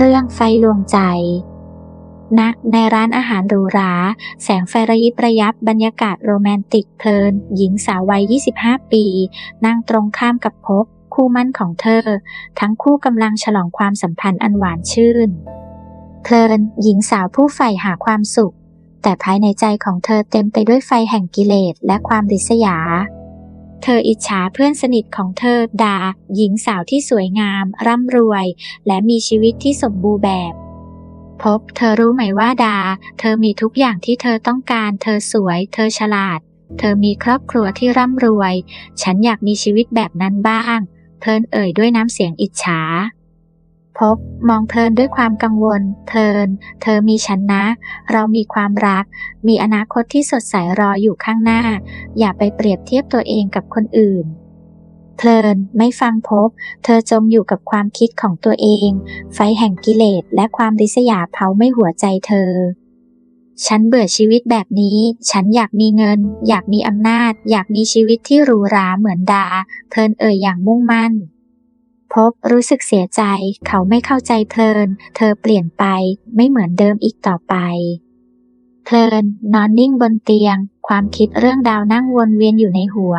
เรื่องไฟลวงใจ นักในร้านอาหารหรูหรา แสงไฟระยิบระยับบรรยากาศโรแมนติกเพลิน หญิงสาววัย 25 ปี นั่งตรงข้ามกับพบคู่มั่นของเธอ ทั้งคู่กำลังฉลองความสัมพันธ์อันหวานชื่น เพลินหญิงสาวผู้ใฝ่หาความสุข แต่ภายในใจของเธอเต็มไปด้วยไฟแห่งกิเลสและความริษยา เธออิจฉาเพื่อนสนิทของเธอดา หญิงสาวที่สวยงาม ร่ำรวย และมีชีวิตที่สมบูรณ์แบบ พบเธอรู้ไหมว่าดา เธอมีทุกอย่างที่เธอต้องการ เธอสวย เธอฉลาด เธอมีครอบครัวที่ร่ำรวย ฉันอยากมีชีวิตแบบนั้นบ้าง เพลินเอ่ยด้วยน้ำเสียงอิจฉา พบ มองเพลินด้วยความกังวล เพลิน เธอมีฉันนะ เรามีความรัก มีอนาคตที่สดใสรออยู่ข้างหน้า อย่าไปเปรียบเทียบตัวเองกับคนอื่น เพลินไม่ฟังพบ เธอจมอยู่กับความคิดของตัวเอง ไฟแห่งกิเลสและความริษยาเผาไม่หัวใจเธอฉันเบื่อชีวิตแบบนี้ ฉันอยากมีเงิน อยากมีอำนาจ อยากมีชีวิตที่หรูหราเหมือนดาเพลินเอ่ยอย่างมุ่งมั่น พบรู้สึกเสียใจ เขาไม่เข้าใจเพลิน เธอเปลี่ยนไปไม่เหมือนเดิมอีกต่อไป เพลินนอนนิ่งบนเตียง ความคิดเรื่องดาวนั่งวนเวียนอยู่ในหัว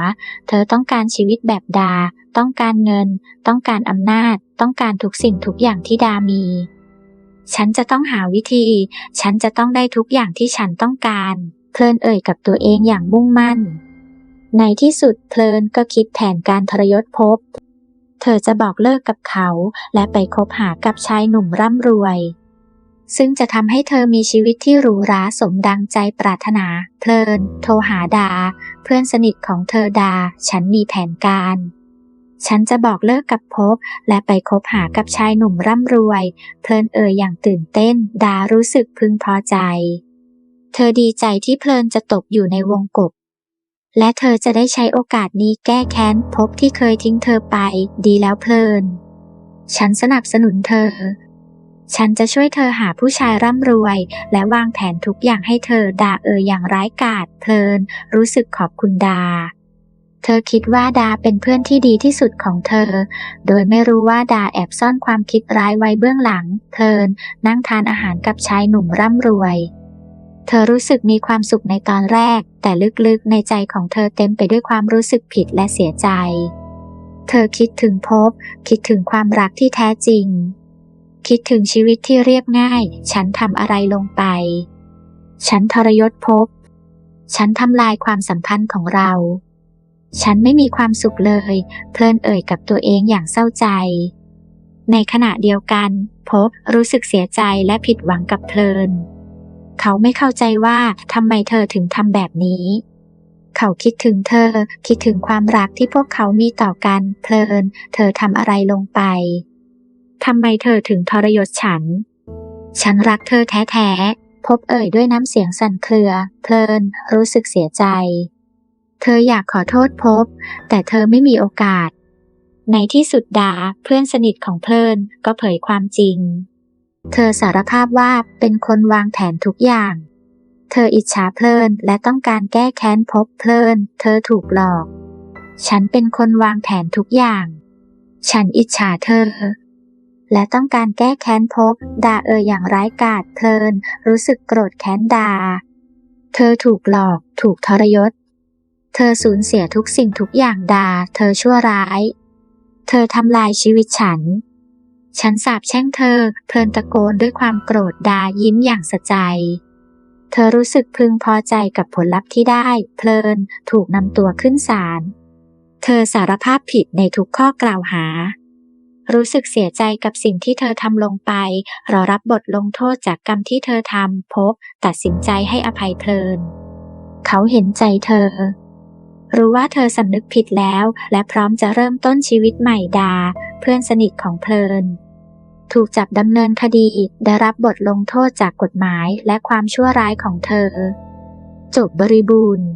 เธอต้องการชีวิตแบบดา ต้องการเงิน ต้องการอำนาจ ต้องการทุกสิ่งทุกอย่างที่ดามี ฉันจะต้องหาวิธี ฉันจะต้องได้ทุกอย่างที่ฉันต้องการ เพลินเอ่ยกับตัวเองอย่างมุ่งมั่นในที่สุดเพลินก็คิดแผนการทรยศพบ เธอจะบอกเลิกกับเขา และไปคบหากับชายหนุ่มร่ำรวย ซึ่งจะทำให้เธอมีชีวิตที่หรูหราสมดังใจปรารถนา เพลิน โทรหาดา เพื่อนสนิทของเธอดา ฉันมีแผนการ ฉันจะบอกเลิกกับพบและไปคบหากับชายหนุ่มร่ำรวย เพลินเอ่ยอย่างตื่นเต้น ดารู้สึกพึงพอใจ เธอดีใจที่เพลินจะตกอยู่ในวงกบ และเธอจะได้ใช้โอกาสนี้แก้แค้นพบที่เคยทิ้งเธอไป ดีแล้วเพลิน ฉันสนับสนุนเธอ ฉันจะช่วยเธอหาผู้ชายร่ำรวย และวางแผนทุกอย่างให้เธอด่าเอ่ยอย่างร้ายกาจเพลิน รู้สึกขอบคุณดา เธอคิดว่าดาเป็นเพื่อนที่ดีที่สุดของเธอ โดยไม่รู้ว่าดาแอบซ่อนความคิดร้ายไว้เบื้องหลัง เพลิน นั่งทานอาหารกับชายหนุ่มร่ำรวย เธอรู้สึกมีความสุขในตอนแรก แต่ลึกๆในใจของเธอเต็มไปด้วยความรู้สึกผิดและเสียใจ เธอคิดถึงพบ คิดถึงความรักที่แท้จริง คิดถึงชีวิตที่เรียบง่าย ฉันทำอะไรลงไป ฉันทรยศพบ ฉันทำลายความสัมพันธ์ของเรา ฉันไม่มีความสุขเลย เพลินเอ่ยกับตัวเองอย่างเศร้าใจ ในขณะเดียวกัน พบรู้สึกเสียใจและผิดหวังกับเพลิน เขาไม่เข้าใจว่าทำไมเธอถึงทำแบบนี้ เขาคิดถึงเธอ คิดถึงความรักที่พวกเขามีต่อกัน เพลิน เธอทำอะไรลงไปทำไมเธอถึงทรยศฉัน ฉันรักเธอแท้ๆ พบเอ่ยด้วยน้ำเสียงสั่นเครือ เพลิน รู้สึกเสียใจ เธออยากขอโทษพบ แต่เธอไม่มีโอกาส ในที่สุดดาเพื่อนสนิทของเพลินก็เผยความจริง เธอสารภาพว่าเป็นคนวางแผนทุกอย่าง เธออิจฉาเพลินและต้องการแก้แค้นพบเพลิน เธอถูกหลอก ฉันเป็นคนวางแผนทุกอย่าง ฉันอิจฉาเธอ และต้องการแก้แค้นพบด่าเอ่ยอย่างร้ายกาจเพลิน รู้สึกโกรธแค้นดาเธอถูกหลอก ถูกทรยศ เธอสูญเสียทุกสิ่งทุกอย่างดา เธอชั่วร้าย เธอทำลายชีวิตฉัน ฉันสาบแช่งเธอ เพลินตะโกนด้วยความโกรธดายิ้มอย่างสะใจ เธอรู้สึกพึงพอใจกับผลลัพธ์ที่ได้ เพลินถูกนำตัวขึ้นศาล เธอสารภาพผิดในทุกข้อกล่าวหา รู้สึกเสียใจกับสิ่งที่เธอทำลงไป รอรับบทลงโทษจากกรรมที่เธอทำพบ ตัดสินใจให้อภัยเพลิน เขาเห็นใจเธอรู้ว่าเธอสำนึกผิดแล้ว และพร้อมจะเริ่มต้นชีวิตใหม่ดา เพื่อนสนิทของเพลิน ถูกจับดำเนินคดีได้รับบทลงโทษจากกฎหมายและความชั่วร้ายของเธอ จบบริบูรณ์